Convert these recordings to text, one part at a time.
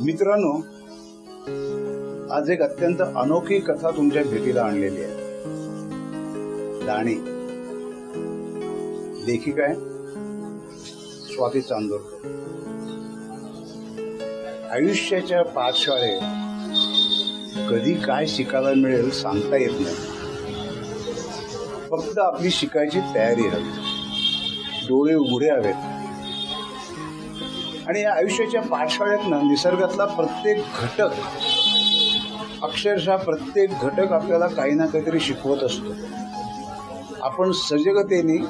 मित्रांनो आज एक अत्यंत अनोखी कथा तुमच्या भेटीला आणलेली आहे. दाणी. लेखिका आहे. स्वाती चांदोरकर. आयुष्याच्या पाठशाळेत कधी काय शिकायला मिळेल सांगता येत नाही. फक्त आपली शिकायची तयारी हवी डोळे उघडे हवेत. आणि या आयुष्याच्या पाठशाळेतनं निसर्गातला प्रत्येक घटक अक्षरशः प्रत्येक घटक आपल्याला काही ना काहीतरी शिकवत असतो. आपण सजगतेने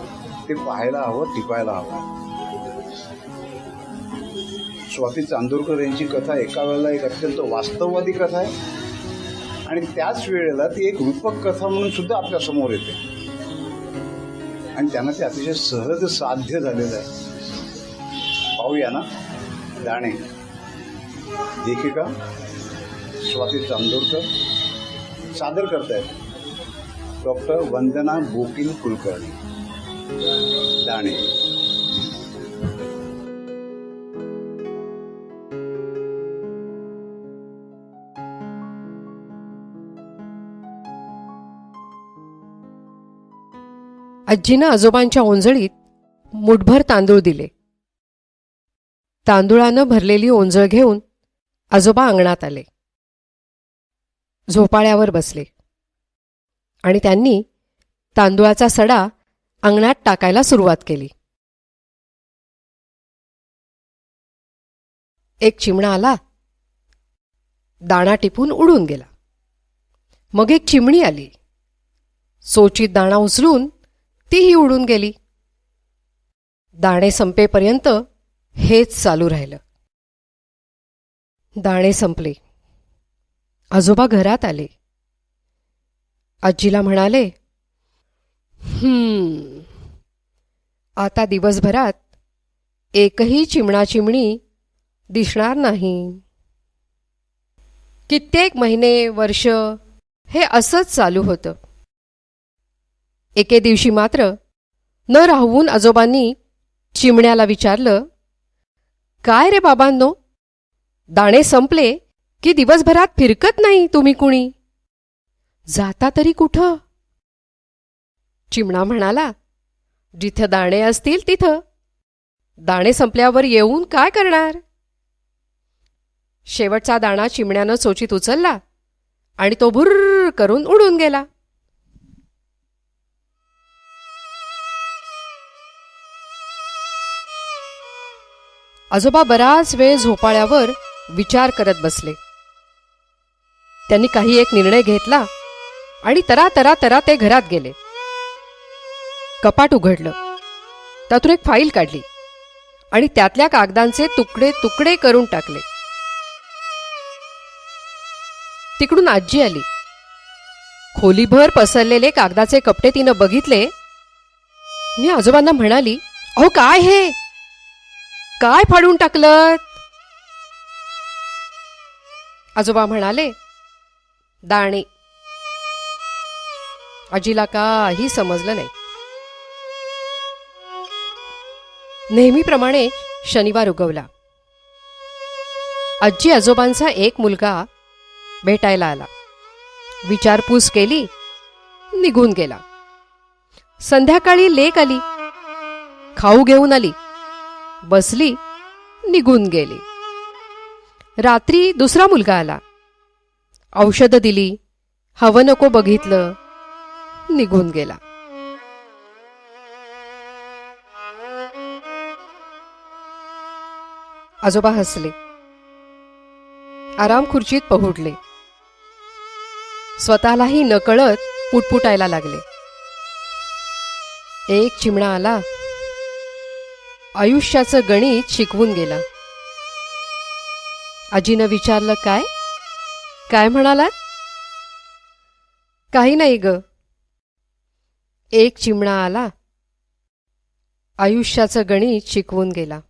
ते पाहायला हवं टिपायला हवं. स्वाती चांदूरकर यांची कथा एका वेळेला एक अत्यंत वास्तववादी कथा आहे. आणि त्याच वेळेला ती एक रूपक कथा म्हणून सुद्धा आपल्यासमोर येते. आणि त्यांना ते अतिशय सहज साध्य झालेलं आहे. पाहूया ना. दाणे देखिका स्वाती चांदोरकर सादर करतायत. डॉक्टर वंदना बोकील कुलकर्णी दाणे आजीनं आजोबांच्या ओंजळीत मुठभर तांदूळ दिले. तांदुळानं भरलेली ओंजळ घेऊन आजोबा अंगणात आले. झोपाळ्यावर बसले. आणि त्यांनी तांदुळाचा सडा अंगणात टाकायला सुरुवात केली. एक चिमणा आला. दाणा टिपून उडून गेला. मग एक चिमणी आली. सोचीत दाणा उचलून तीही उडून गेली. दाणे संपेपर्यंत हेच चालू राहिलं. दाणे संपले. आजोबा घरात आले. आजीला म्हणाले "हम्म, आता दिवसभरात एकही चिमणा चिमणी दिसणार नाही. कित्येक महिने वर्ष हे असंच चालू होतं. एके दिवशी मात्र न राहून आजोबांनी चिमण्याला विचारलं काय रे बाबांनो? दाणे संपले की दिवसभरात फिरकत नाही तुम्ही कुणी. जाता तरी कुठं? चिमणा म्हणाला जिथं दाणे असतील तिथं. दाणे संपल्यावर येऊन काय करणार? शेवटचा दाणा चिमण्यानं चोचीत उचलला आणि तो भुर्र करून उडून गेला. आजोबा बराच वेळ झोपाळ्यावर विचार करत बसले. त्यांनी काही एक निर्णय घेतला आणि तरा तरा तरा ते घरात गेले. कपाट उघडलं. त्यातून एक फाईल काढली आणि त्यातल्या कागदांचे तुकडे तुकडे करून टाकले. तिकडून आजी आली. खोलीभर पसरलेले कागदाचे कपडे तिनं बघितले. मी आजोबांना म्हणाली अहो काय हे? काय फाडून टाकलं आजोबा म्हणाले दाणे. आजीला काही समजलं नाही. नेहमीप्रमाणे शनिवार उगवला. आजी आजोबांचा एक मुलगा भेटायला आला. विचारपूस केली निघून गेला. संध्याकाळी लेक आली. खाऊ घेऊन आली. बसली निघून गेली. रात्री दुसरा मुलगा आला. औषधं दिली हवं नको बघितलं निघून गेला. आजोबा हसले. आराम खुर्चीत पहुडले. स्वतःलाही नकळत पुटपुटायला लागले. एक चिमणा आला आयुष्याचं गणित शिकवून गेला. आजीनं विचारलं काय? काय म्हणालात? काही नाही ग. एक चिमणा आला. आयुष्याचं गणित शिकवून गेला.